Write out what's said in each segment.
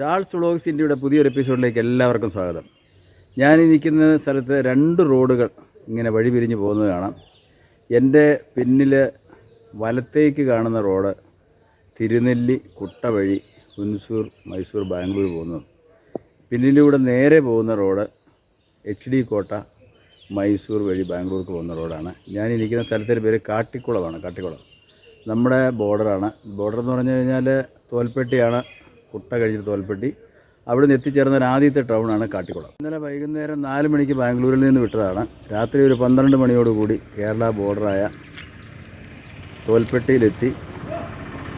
Charles vlogs ഇന്ത്യയുടെ പുതിയൊരു എപ്പിസോഡിലേക്ക് എല്ലാവർക്കും സ്വാഗതം. ഞാൻ നിൽക്കുന്ന സ്ഥലത്ത് രണ്ട് റോഡുകൾ ഇങ്ങനെ വഴി പിരിഞ്ഞ് പോകുന്നത് കാണാം. എന്റെ പിന്നിൽ വലത്തേക്ക് കാണുന്ന റോഡ് തിരുനെല്ലി കുട്ടവഴി ഹുൻസൂർ മൈസൂർ ബാംഗ്ലൂർ പോകുന്നത്. പിന്നിലൂടെ നേരെ പോകുന്ന റോഡ് എച്ച് ഡി കോട്ട മൈസൂർ വഴി ബാംഗ്ലൂർക്ക് പോകുന്ന റോഡാണ്. ഞാൻ ഇരിക്കുന്ന സ്ഥലത്തിന്റെ പേര് കാട്ടിക്കുളമാണ് കാട്ടിക്കുളം. നമ്മുടെ ബോർഡറാണ്. ബോർഡർ എന്ന് പറഞ്ഞു കഴിഞ്ഞാൽ തോൽപ്പെട്ടിയാണ് കുട്ട കഴിഞ്ഞിട്ട് തോൽപ്പെട്ടി. അവിടെ നിന്ന് എത്തിച്ചേർന്ന ആദ്യത്തെ ടൗണാണ് കാട്ടിക്കുളം. ഇന്നലെ വൈകുന്നേരം നാല് മണിക്ക് ബാംഗ്ലൂരിൽ നിന്ന് വിട്ടതാണ്. രാത്രി ഒരു പന്ത്രണ്ട് മണിയോടുകൂടി കേരള ബോർഡറായ തോൽപ്പെട്ടിയിലെത്തി.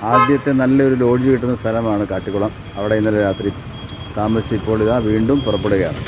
ആദ്യത്തെ നല്ലൊരു ലോഡ്ജ് കിട്ടുന്ന സ്ഥലമാണ് കാട്ടിക്കുളം. അവിടെ ഇന്നലെ രാത്രി താമസിച്ച് ഇപ്പോൾ ഇതാ വീണ്ടും പുറപ്പെടുകയാണ്.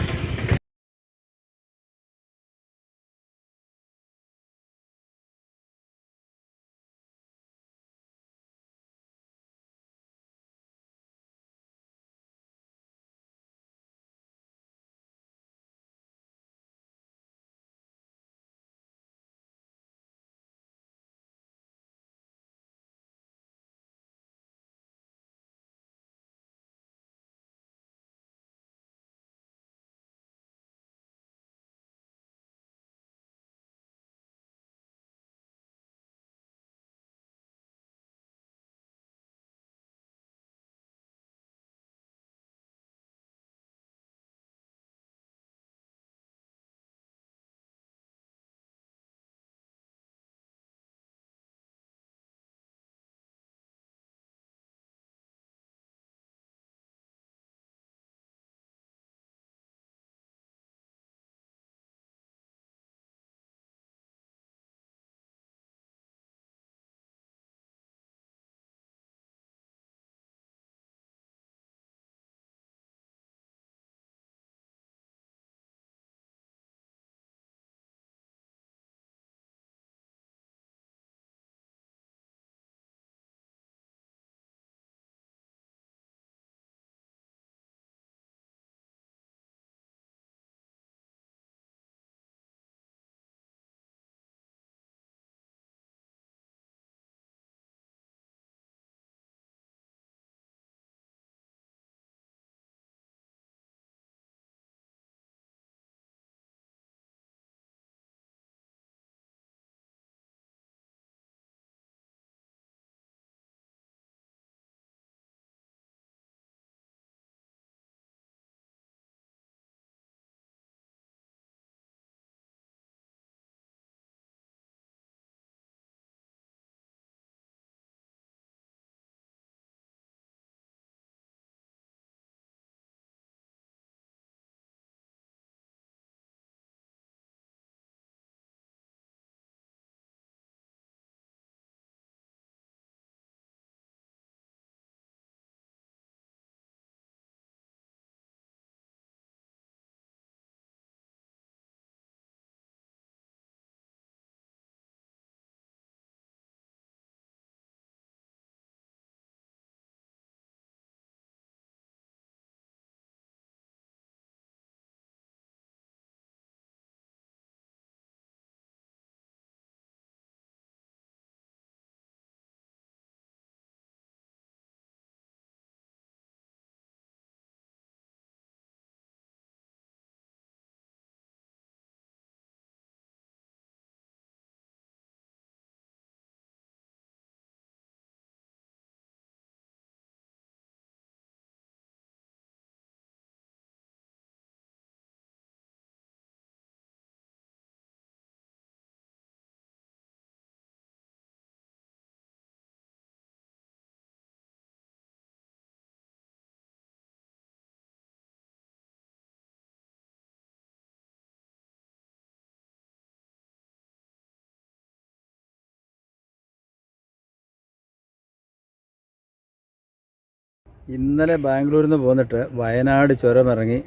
ഇന്നലെ ബാംഗ്ലൂരിൽ നിന്ന് പോന്നിട്ട് വയനാട് ചുരമിറങ്ങി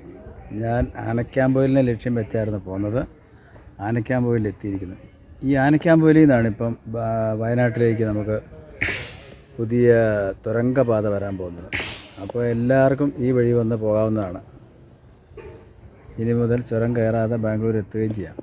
ഞാൻ ആനക്കാമ്പോയിലിനെ ലക്ഷ്യം വെച്ചായിരുന്നു പോകുന്നത് ആനക്കാമ്പോയിൽ എത്തിയിരിക്കുന്നത്. ഈ ആനക്കാമ്പോയിൽ നിന്നാണ് ഇപ്പം വയനാട്ടിലേക്ക് നമുക്ക് പുതിയ തുരങ്കപാത വരാൻ പോകുന്നത്. അപ്പോൾ എല്ലാവർക്കും ഈ വഴി വന്ന് പോകാവുന്നതാണ്. ഇനി മുതൽ ചുരം കയറാതെ ബാംഗ്ലൂർ എത്തുകയും ചെയ്യാം.